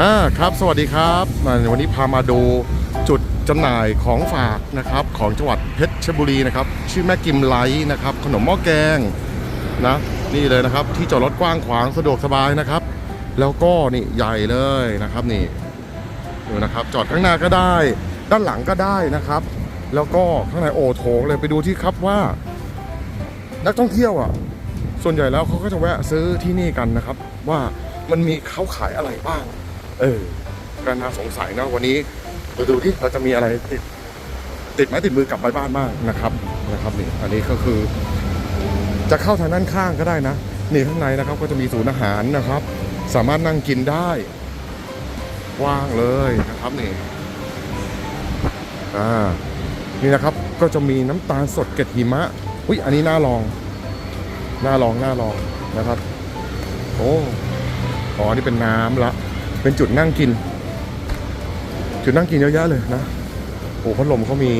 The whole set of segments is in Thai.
อ่าครับสวัสดีครับวันนี้พามาดูจุดจำหน่ายของฝากนะครับของจังหวัดเพชรบุรีนะครับชื่อแม่กิมไลท์นะครับขนมหม้อแกงนะนี่เลยนะครับที่จอดรถกว้างขวางสะดวกสบายนะครับ แล้วก็นี่ใหญ่เลยนะครับนี่ดูนะครับจอดข้างหน้าก็ได้ ด้านหลังก็ได้นะครับ แล้วก็ข้างในโอโถงเลยไปดูที่ครับว่า นักท่องเที่ยวอะส่วนใหญ่แล้วเขาก็จะแวะซื้อที่นี่กันนะครับ ว่ามันมีเขาขายอะไรบ้าง เออก็น่าสงสัยนะวันนี้มาดูที่เราจะมีอะไรติดติดไม้ติดมือกลับไปบ้านบ้างนะครับนะครับนี่อันนี้ก็คือ จะเข้าทางด้านข้างก็ได้นะนี่ข้างในนะครับก็จะมีศูนย์อาหารนะครับ สามารถนั่งกินได้ว่างเลยนะครับนี่อ่านี่นะครับก็จะมีน้ำตาลสดเกล็ดหิมะอุ้ยอันนี้น่าลองน่าลองน่าลองนะครับโอ้อ๋อนี่เป็นน้ำละ เป็นจุดนั่งกิน จุดนั่งกินเยอะแยะเลยนะโอ้พัดลมเขามี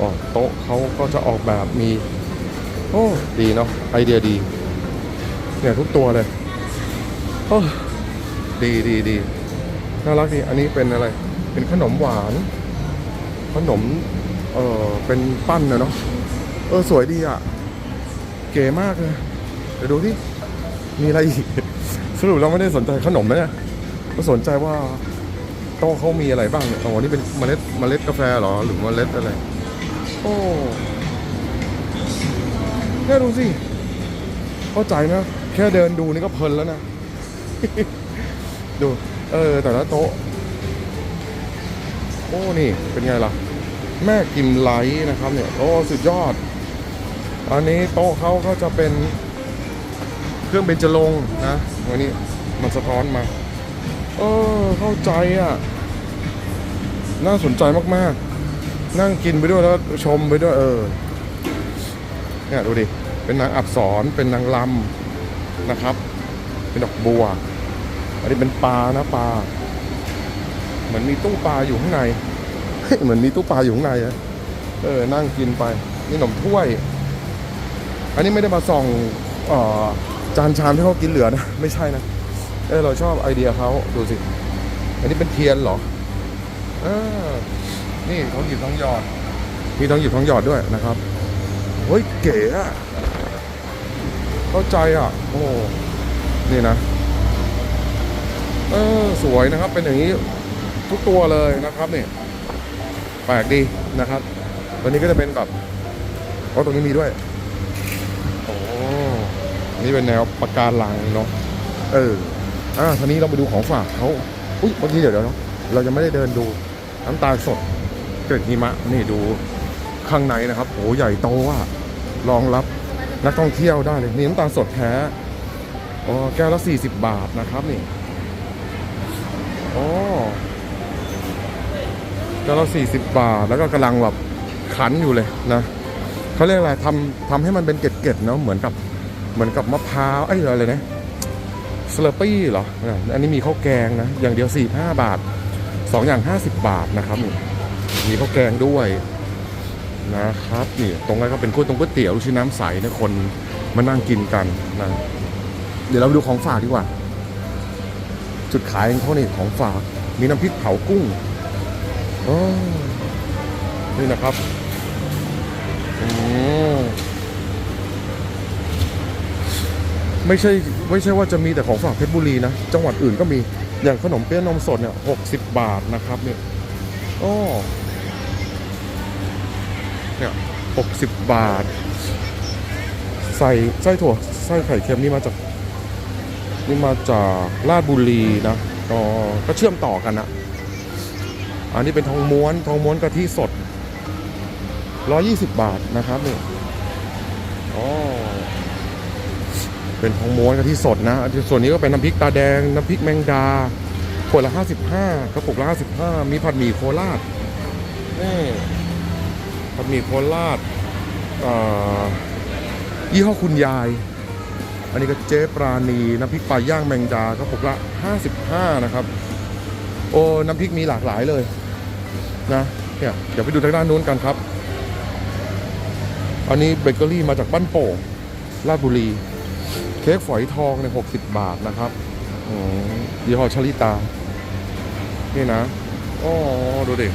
อ๋อโต๊ะเขาก็จะออกแบบมี โอ้ดีเนาะไอเดียดี เนี่ยทุกตัวเลยโอ้ดีดีดีน่ารักดีอันนี้เป็นอะไร เป็นขนมหวาน ขนมเออเป็นปั้นนะเนาะเออสวยดีอะ เก๋มากเลยเดี๋ยวดูที่มีอะไรอีกสรุปเราไม่ได้สนใจขนมนะเนี่ย ก็สนใจว่าโต๊ะเขามีอะไรบ้างเนี่ยอ๋อนี่เป็นเมล็ดเมล็ดกาแฟเหรอหรือเมล็ดอะไร โอ้แค่ดูสิเข้าใจนะ แค่เดินดูนี่ก็เพลินแล้วนะ ดู เออ แต่ละโต๊ะ โอ้นี่เป็นไงล่ะ แม่กิมไลท์นะครับเนี่ย โอ้ สุดยอด อันนี้โต๊ะเขาก็จะเป็นเครื่องเบญจรงค์นะวันนี้มันสะท้อนมา เออเข้าใจอะ น่าสนใจมากๆ นั่งกินไปด้วยแล้วชมไปด้วย เออเนี่ยดูดิ เป็นนางอับสรเป็นนางลำนะครับ เป็นดอกบัว อันนี้เป็นปลานะปลา เหมือนมีตู้ปลาอยู่ข้างใน เหมือนมีตู้ปลาอยู่ข้างในอะเออ นั่งกินไป นี่ขนมถ้วย อันนี้ไม่ได้มาส่องออจานชามที่เขากินเหลือนะ ไม่ใช่นะ เออเราชอบไอเดียเขาดูสิ อันนี้เป็นเทียนเหรอเออนี่ท้องหยิบท้องหยอด มีท้องหยิบท้องหยอดด้วยนะครับเฮ้ยเก๋อะเข้าใจอะ โอ้นี่นะเออสวยนะครับเป็นอย่างนี้ทุกตัวเลยนะครับนี่แปลกดีนะครับตัวนี้ก็จะเป็นแบบโอ้ตรงนี้มีด้วยโอ้นี่เป็นแนวปะการังเนาะเออ อ่าทีนี้เราไปดูของฝากเขาอุ้ยเมื่อกี้เดี๋ยวเดี๋ยวเนาะเรายังไม่ได้เดินดูน้ำตาลสดเกล็ดหิมะนี่ดูข้างในนะครับโอ้ใหญ่โตอะรองรับนักท่องเที่ยวได้เลยนี่น้ำตาลสดแท้อ๋อแก้วละ 40 บาทนะครับนี่อ๋อแก้วละ 40 บาท แล้วก็กำลังแบบขันอยู่เลยนะเขาเรียกอะไรทำทำให้มันเป็นเกล็ดๆเนาะเหมือนกับเหมือนกับมะพร้าวไอ้อะไรนะ สเลอปี้เหรอ อันนี้มีข้าวแกงนะ อย่างเดียว 45 บาท 2 อย่าง 50 บาทนะครับ มีข้าวแกงด้วยนะครับนี่ตรงนั้นก็เป็นก๋วยตรงก๋วยเตี๋ยวลูกชิ้นน้ำใสนะคนมานั่งกินกันนะเดี๋ยวเราไปดูของฝากดีกว่า จุดขายของเขาเนี่ของฝากมีน้ำพริกเผากุ้งโอ้นี่นะครับอืม ไม่ใช่ไม่ใช่ว่าจะมีแต่ของฝากเพชรบุรีนะจังหวัดอื่นก็มีอย่างขนมเปี๊ยะนมสดเนี่ยหกสิบบาทนะครับเนี่ยโอ้เนี่ยหกสิบบาท ใส่ไส้ถั่วไส้ไข่เค็มนี่มาจากนี่มาจากราชบุรีนะก็ก็เชื่อมต่อกันนะอันนี้เป็นทองม้วนทองม้วนกะทิสดร้อยี่สิบบาทนะครับเนี่ยอ๋อ เป็นทองม้วนกะทิสดนะ ส่วนนี้ก็เป็นน้ำพริกตาแดง น้ำพริกแมงดาขวดละ 55กระปุกละ55 มีผัดหมี่โคราชนี่ผัดหมี่โคราชยี่ห้อคุณยาย อันนี้ก็เจ๊ปราณีน้ำพริกปลาย่างแมงดากระปุกละ 55 นะครับ โอ้น้ำพริกมีหลากหลายเลยนะเนี่ยเดี๋ยวไปดูทางด้านนู้นกันครับ อันนี้เบเกอรี่มาจากบ้านโป่งราชบุรี เค้กฝอยทองเนี่ยหกสิบบาทนะครับยี่ห้อชลิตา นี่นะโอ้ดูดิ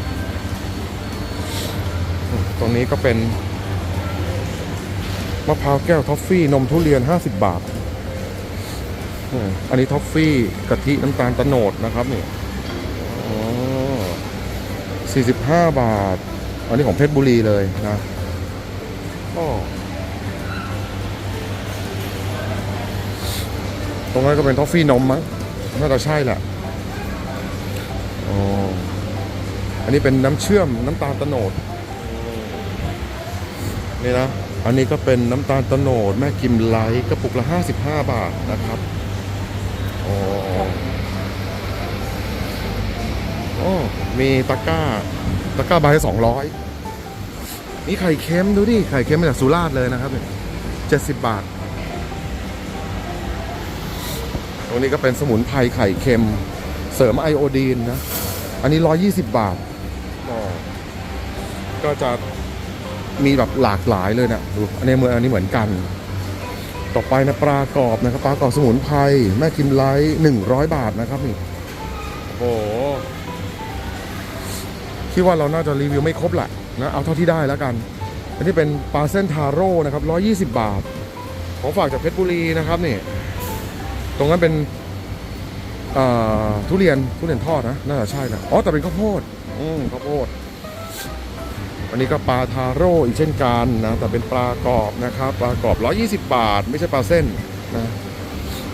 ตรงนี้ก็เป็น มะพร้าวแก้วท็อฟฟี่ นมทุเรียน 50 บาท อันนี้ท็อฟฟี่กะทิน้ำตาลตะโนดนะครับนี่อ๋อ45 บาท อันนี้ของเพชรบุรีเลยนะก็ ตรงนั้นก็เป็นท็อฟฟี่นมมั้งน่าจะใช่แหละอ๋ออันนี้เป็นน้ำเชื่อมน้ำตาลตะโนดนี่นะอันนี้ก็เป็นน้ำตาลตะโนดแม่กิมไลท์กระปุกละ 55 บาทนะครับอ๋ออมีตะก้าตะก้าใบสองร้อยนี่ไข่เค็มดูดิ ไข่เค็มมาจากสุราษฎร์เลยนะครับเนี่ยเจ็ดสิบบาท รงนี้ก็เป็นสมุนไพรไข่เค็ม เสริมไอโอดีนนะ อันนี้ 120 บาท ก็จะมีแบบหลากหลายเลยนะดูอันนี้เหมือนอันนี้เหมือนกัน ต่อไปนะปลากรอบนะครับปลากรอบสมุนไพรแม่กิมไลท์หนึ่งร้อยบาทนะครับนี่โอ้โหคิดว่าเราน่าจะรีวิวไม่ครบแหละนะเอาเท่าที่ได้แล้วกัน อันนี้เป็นปลาเส้นทาโร่นะครับร้อยี่สิบบาท ของฝากจากเพชรบุรีนะครับนี่ ตรงนั้นเป็นเอ่อทุเรียนทุเรียนทอดนะน่าจะใช่นะอ๋อแต่เป็นข้าวโพดอืมข้าวโพดอันนี้ก็ปลาทาโร่อีกเช่นกันนะแต่เป็นปลากรอบนะครับปลากรอบ 120 บาท ไม่ใช่ปลาเส้นนะ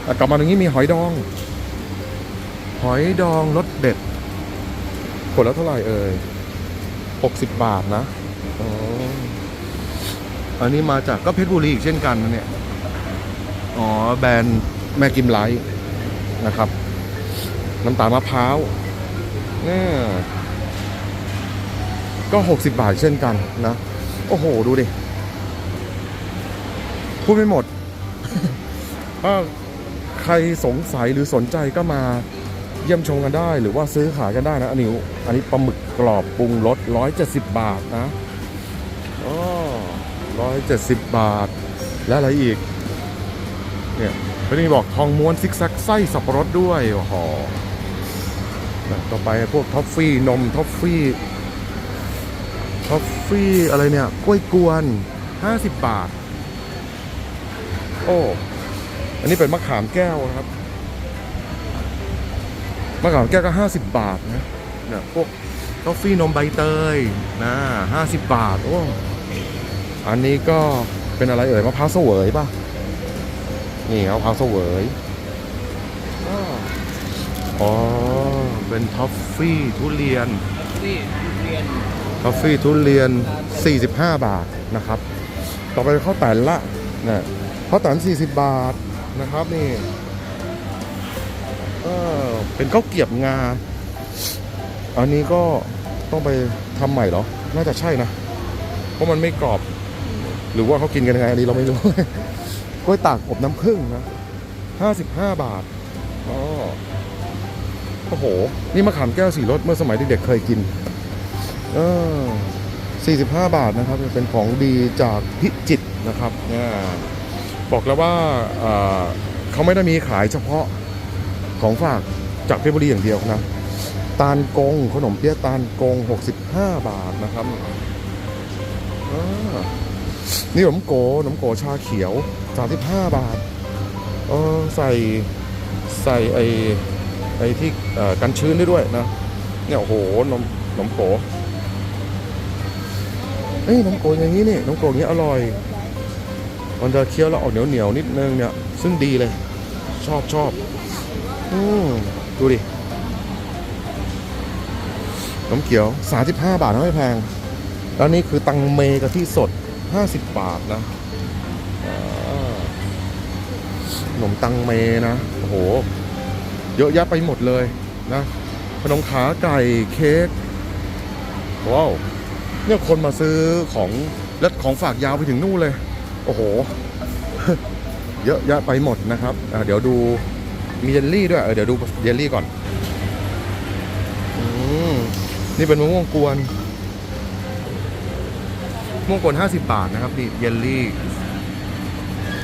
อะกลับมาตรงนี้มีหอยดอง หอยดองรสเด็ดขวดละเท่าไหร่เอ่ย60 บาทนะอ๋ออันนี้มาจากก็เพชรบุรีอีกเช่นกันนะเนี่ย อ๋อแบรนด์ แม่กิมไลท์นะครับ น้ำตาลมะพร้าวเนี่ยก็ 60 บาทเช่นกันนะ โอ้โห ดูดิ พูดไม่หมดถ้าใครสงสัยหรือสนใจก็มาเยี่ยมชมกันได้หรือว่าซื้อขายกันได้นะอันนี้อันนี้ปลาหมึกกรอบปรุงรส170 บาทนะอ๋อ170บาท และอะไรอีก เนี่ย ก็นี่บอกทองม้วนซิกแซกไส้สับปะรดด้วยโอ้โหต่อไปพวกท็อฟฟี่นมท็อฟฟี่ท็อฟฟี่อะไรเนี่ยกล้วยกวน 50 บาท โอ้อันนี้เป็นมะขามแก้วนะครับมะขามแก้วก็ 50 บาทนะเนี่ยพวกทอฟฟี่นมใบเตยนะ50บาท โอ้ อันนี้ก็เป็นอะไรเอ่ยมะพร้าวเสวยป่ะ นี่มะพร้าวเสวยอ้ออ๋อ เป็นทอฟฟี่ทุเรียนนี่เรียนกาแฟทุเรียน 45 บาทนะครับ ต่อไปข้าวแต่นละนะข้าวแต่น40 บาทนะครับนี่เออเป็นข้าวเกรียบงา อันนี้ก็ต้องไปทำใหม่เหรอ น่าจะใช่นะ เพราะมันไม่กรอบ หรือว่าเขากินกันยังไงอันนี้เราไม่รู้ กล้วยตากอบน้ำผึ้งนะ55บาทอ๋อโอ้โห นี่มะขามแก้วสีรสเมื่อสมัยเด็กๆเคยกิน เออ45บาทนะครับ เป็นของดีจากพิจิตรนะครับเนี่ยบอกแล้วว่าเเขาไม่ได้มีขายเฉพาะของฝากจากเพชรบุรีอย่างเดียวนะ ตาลกงขนมเปี๊ยะตาลกง 65 บาทนะครับอ่า นี่ขนมโกขนมโกชาเขียว 35 บาทเออใส่ใส่ไอไอที่กันชื้นได้ด้วยนะเนี่ยโอ้โหนมนมโกเอ้ยน้ำโกอย่างนี้นี่น้ำโกอย่างนี้อร่อย มันจะเคี้ยวแล้วออกเหนียวเหนียวนิดนึงเนี่ยซึ่งดีเลย ชอบชอบอืมดูดิน้ำเขียว 35 บาทไม่แพง แล้วนี่คือตังเมกะทิสด 50 บาทนะขนมตังเมนะโอ้โห เยอะแยะไปหมดเลยนะขนมขาไก่เค้กว้าวเนี่ยคนมาซื้อของและของฝากยาวไปถึงนู่นเลย โอ้โห เยอะแยะไปหมดนะครับเดี๋ยวดูมีเยลลี่ด้วยเเดี๋ยวดูเยลลี่ก่อนอนี่เป็นมะม่วงกวน มะม่วงกวน50 บาทนะครับนี่เยลลี่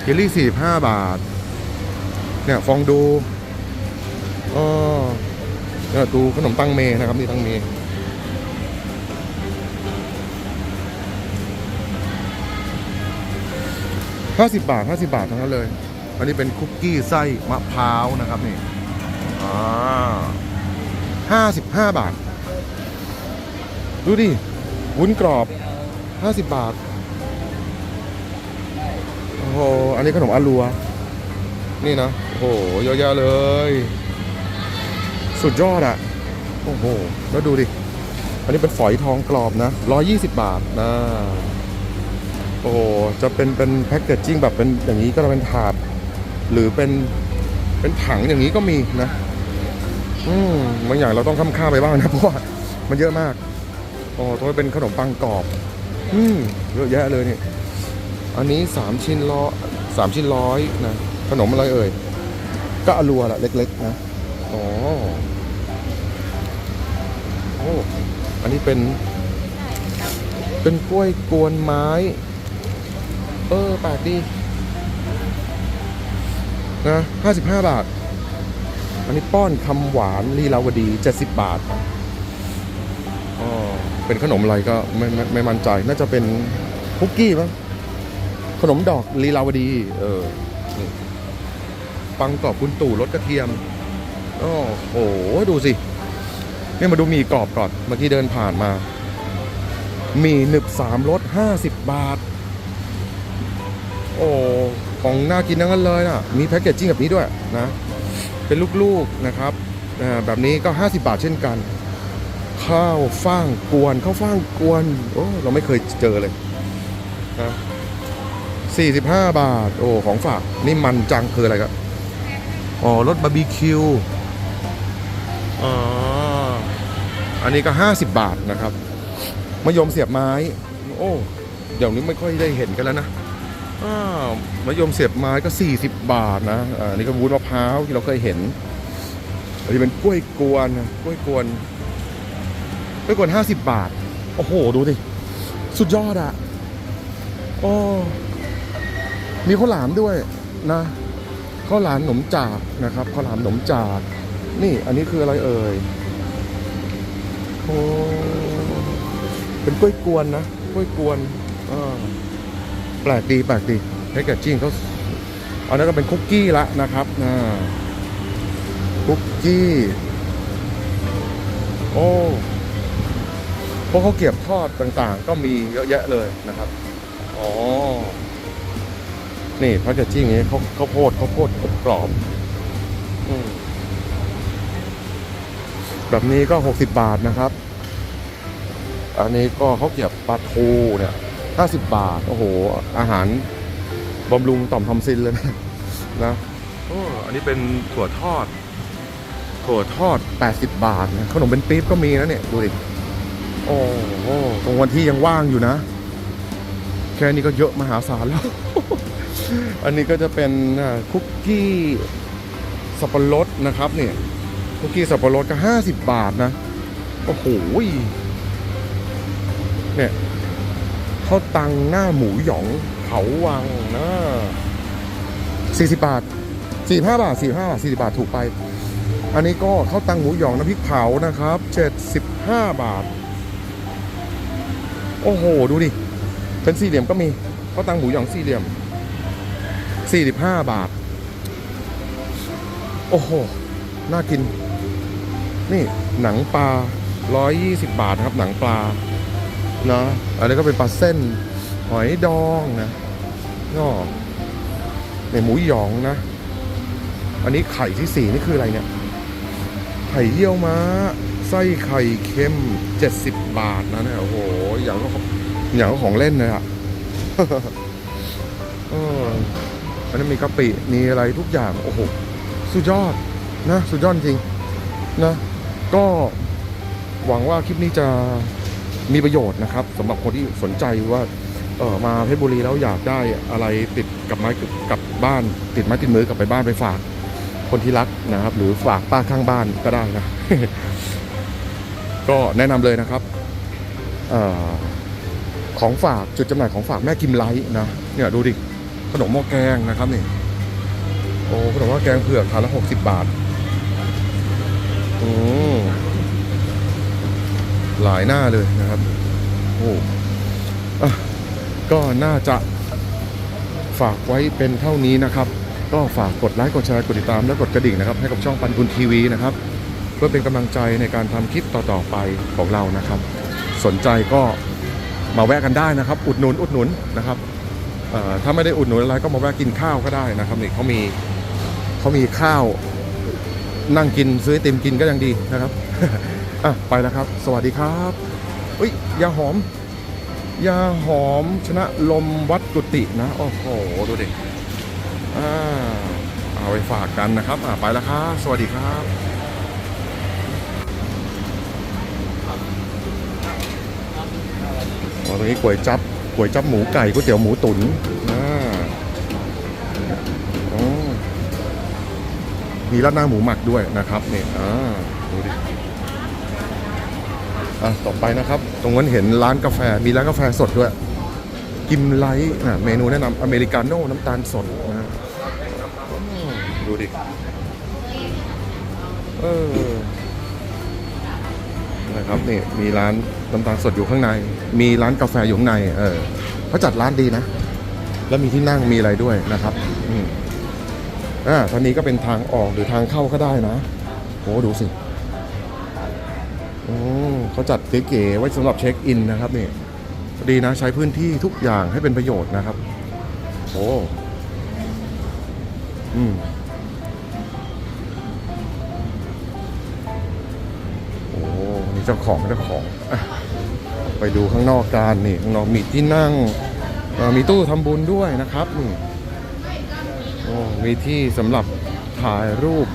เยลลี่ 45 บาท เนี่ยฟองดูอ๋อเนี่ยดูขนมตั้งเมนะครับนี่ตั้งเมห้าสิบบาทห้าสิบาททั้งนั้นเลย อันนี้เป็นคุกกี้ไส้มะพร้าวนะครับนี่อ่าห้าสิบห้าบาท ดูดิวุ้นกรอบ 50 บาท โอ้โห อันนี้ขนมอาลัว นี่นะ โอ้โห เยอะแยะเลย สุดยอดอะโอ้โห แล้วดูดิ อันนี้เป็นฝอยทองกรอบนะ 120 บาทนะ โอ้โห จะเป็นเป็นแพ็กเกจจิ้งแบบเป็นอย่างนี้ก็จะเป็นถาด หรือเป็นเป็นถังอย่างนี้ก็มีนะ อืมบางอย่างเราต้องข้ามข้าไปบ้างนะเพราะว่ามันเยอะมาก โอ๋อตัวเป็นขนมปังกรอบ อืมเยอะแยะเลยเนี่ย อันนี้สามชิ้นร้อยสามชิ้นร้อยนะ ขนมอะไรเอ่ย ก็อลัวละเล็กๆนะ อ๋อ โอ้ อันนี้เป็น เป็นกล้วยกวนไม้ เออแปลกดีนะห้าสิบห้าบาท อันนี้ป้อนคำหวานลีลาวดีเจ็ดสิบบาทอ๋อ เป็นขนมอะไรก็ไม่ไม่ไม่มั่นใจ น่าจะเป็นคุกกี้มั้งขนมดอกลีลาวดี เออปังกรอบคุณตู่รสกระเทียมโอ้โหดูสินี่มาดูหมีกรอบก่อนเมื่อกี้เดินผ่านมา มีหนึบสามรสห้าสิบบาท โอ้ของน่ากินทั้งนั้นเลยนะมีแพ็กเกจจิ้งแบบนี้ด้วยนะ เป็นลูกๆนะครับอ่าแบบนี้ก็ 50 บาทเช่นกัน ข้าวฟ่างกวนข้าวฟ่างกวนโอ้เราไม่เคยเจอเลยนะ45บห้าบาท โอ้ของฝากนี่มันจังคืออะไรครับอ๋อรสบาร์บีคิวอ๋ออันนี้ก็50บบาทนะครับมะยมเสียบไม้ โอ้เดี๋ยวนี้ไม่ค่อยได้เห็นกันแล้วนะอ้ามะยมเสียบไม้ก็ 40 บาทนะอันนี้ก็วุ้นมะพร้าวที่เราเคยเห็นอันนี้เป็นกล้วยกวนกล้วยกวน กล้วยกวนห้าสิบบาท โอ้โห ดูดิ สุดยอดอะโอ้มีข้าวหลามด้วยนะข้าวหลามหนมจากนะครับข้าวหลามหนมจาก นี่อันนี้คืออะไรเอ่ยโอ้เป็นกล้วยกวนนะกล้วยกวนอแปลกดีแปลกดีแพ็กเกจจิ้งเขาอันนั้นก็เป็นคุกกี้ละนะครับอ่าคุกกี้ โอ้ วกเขาวเกรียบทอดต่างๆ ก็มีเยอะแยะเลยนะครับอ๋อนี่พ็กเกจจิ้งนี้เขาเขาโพดข้าโพดกรอบอแบบนี้ก็ 60 บาทนะครับ อันนี้ก็เขาวเกียบปลาทูเนี่ย 50 บาท โอ้โห อาหารบำรุงต่อมทอมซินเลยนะนะโอ้อันนี้เป็นถั่วทอด ถั่วทอด 80 บาทนะขนมเป็นปี๊บก็มีนะเนี่ย ดูดิ โอ้โหตรงวันที่ยังว่างอยู่นะ แค่นี้ก็เยอะมหาศาลแล้ว อันนี้ก็จะเป็นคุกกี้สับปะรดนะครับเนี่ยคุกกี้สับปะรดก็50บาทนะ โอ้โหเนี่ยข้าวตังหน้าหมูหยองเขาวังนะ40บาท45บาท45บาท40บาทถูกไป อันนี้ก็ข้าวตังหมูหยองน้ำพริกเผานะครับ75บาท โอ้โห ดูดิ เป็นสี่เหลี่ยมก็มีข้าวตังหมูหยองสี่เหลี่ยม45บห้าบาท โอ้โห น่ากิน นี่หนังปลา120บบาทนะครับ หนังปลานะอันนี้ก็เป็นปลาเส้น หอยดองนะก็เนี่ยหมูหยองนะ อันนี้ไข่ที่สี่นี่คืออะไรเนี่ย ไข่เยี่ยวม้า ไส้ไข่เค็ม70บาทนะเนี่ยโอ้โห อย่างก็อย่างก็ของเล่นเลยอะเอออันนี้มีกะปิมีอะไรทุกอย่าง โอ้โห สุดยอดนะ สุดยอดจริงนะ ก็หวังว่าคลิปนี้จะมีประโยชน์นะครับสำหรับคนที่สนใจว่าเออมาเพชรบุรีแล้วอยากได้อะไรติดกับไม้กลับบ้าน ติดไม้ติดมือกลับไปบ้านไปฝาก คนที่รักนะครับ หรือฝากป้าข้างบ้านก็ได้นะ ก็แนะนำเลยนะครับ ของฝากจุดจำหน่ายของฝากแม่กิมไลท์นะเนี่ยดูดิขนมหม้อแกงนะครับนี่โอ้ขนมหม้อแกงเผือกถาดละหกสิบบาทอืมหลายหน้าเลยนะครับโอ้อก็น่าจะฝากไว้เป็นเท่านี้นะครับ ก็ฝากกดไลค์กดแชร์กดติดตามและกดกระดิ่งนะครับ ให้กับช่องปันบุญทีวีนะครับ เพื่อเป็นกำลังใจในการทำคลิปต่อๆไปของเรานะครับ สนใจก็มาแวะกันได้นะครับ อุดหนุนอุดหนุนนะครับถ้าไม่ได้อุดหนุนอะไรก็มาแวะกินข้าวก็ได้นะครับนี่เขามีเขามีข้าวนั่งกินซื้อไอติมกินก็ยังดีนะครับอะไปแล้วครับ สวัสดีครับอุ้ยยาหอมยาหอมชนะลมวัดกุฏินะโอ้โหดูดิอ่าเอาไปฝากกันนะครับอะไปแล้วครับสวัสดีครับอ๋อ ตรงนี้ก๋วยจับก๋วยจับหมูไก่ก๋วยเตี๋ยวหมูตุ๋นอ่าอ๋อมีราดหน้าหมูหมักด้วยนะครับนี่อ่าดูดิอะต่อไปนะครับ ตรงนั้นเห็นร้านกาแฟมีร้านกาแฟสดด้วย กิมไลท์นะเมนูแนะนำอเมริกาโน่น้ำตาลสดนะอืมดูดิเออ นะครับนี่มีร้านน้ำตาลสดอยู่ข้างใน มีร้านกาแฟอยู่ข้างใน เออเขาจัดร้านดีนะ แล้วมีที่นั่งมีอะไรด้วยนะครับอืมอ่าทางนี้ก็เป็นทางออกหรือทางเข้าก็ได้นะโอ้ดูสิโอ้เขาจัดเก๋ๆไว้สำหรับเช็คอินนะครับนี่ดีนะใช้พื้นที่ทุกอย่างให้เป็นประโยชน์นะครับโอ้อืม เจ้าของเจ้าของ ไปดูข้างนอกกันนี่ข้างนอกมีที่นั่งมีตู้ทำบุญด้วยนะครับนี่มีที่สำหรับถ่ายรูป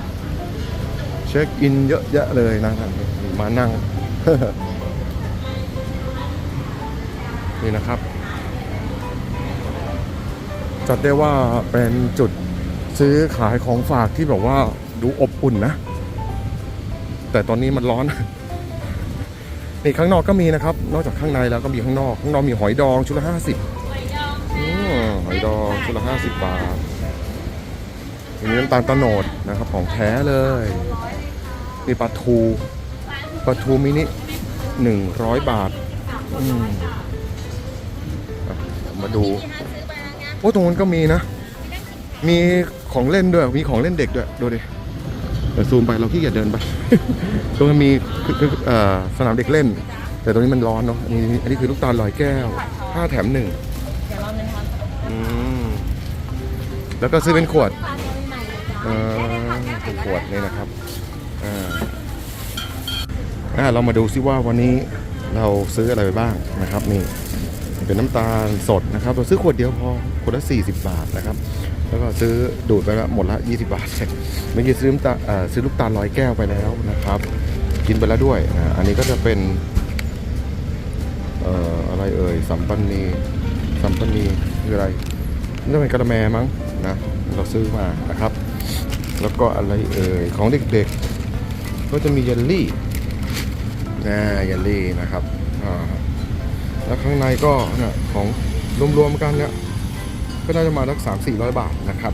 เช็คอินเยอะแยะเลยนะครับมานั่งนี่นะครับ จัดได้ว่าเป็นจุดซื้อขายของฝากที่แบบว่าดูอบอุ่นนะ แต่ตอนนี้มันร้อน นี่ข้างนอกก็มีนะครับ นอกจากข้างในแล้วก็มีข้างนอก ข้างนอกมีหอยดองชุดละห้าสิบหอยดองชุดละห้าสิบบาทอันนี้น้ำตาลตะโนดนะครับของแท้เลยมีปลาทูปลาทูมินิหนึ่งร้อยบาทอืมอะมาดูโอ้ตรงนั้นก็มีนะ มีของเล่นด้วย มีของเล่นเด็กด้วย ดูดิ เดี๋ยวซูมไปเราขี้เกียจเดินไป ตรงนั้นมีคือสนามเด็กเล่น แต่ตรงนี้มันร้อนเนาะอันนี้อันนี้คือลูกตาลลอยแก้วห้าแถมหนึ่งแล้วก็ซื้อเป็นขวดเลยจ้ะเอ่อเป็นขวดนี่นะครับอ่าอ่าเรามาดูซิว่าวันนี้เราซื้ออะไรไปบ้างนะครับนี่เป็นน้ำตาลสดนะครับ เราซื้อขวดเดียวพอขวดละ40 บาทนะครับ แล้วก็ซื้อดูดไปละหมดละ20 บาทเมื่อกี้ซื้อตาซื้อลูกตาลร้อยแก้วไปแล้วนะครับ กินไปแล้วด้วยอ,อันนี้ก็จะเป็นเอ่ออะไรเอ่ยสัมปันนีสัมปันนีคืออะไรน่าจะเป็นกระแมมั้งนะเราซื้อมานะครับ แล้วก็อะไรเอ่ยของเด็กๆ ก็จะมีเยลลี่นะเยลลี่นะครับแล้วข้างในก็นี่ยของรวมๆกันเนี่ย ก็น่าจะมาสักสามสี่ร้อยบาทนะครับ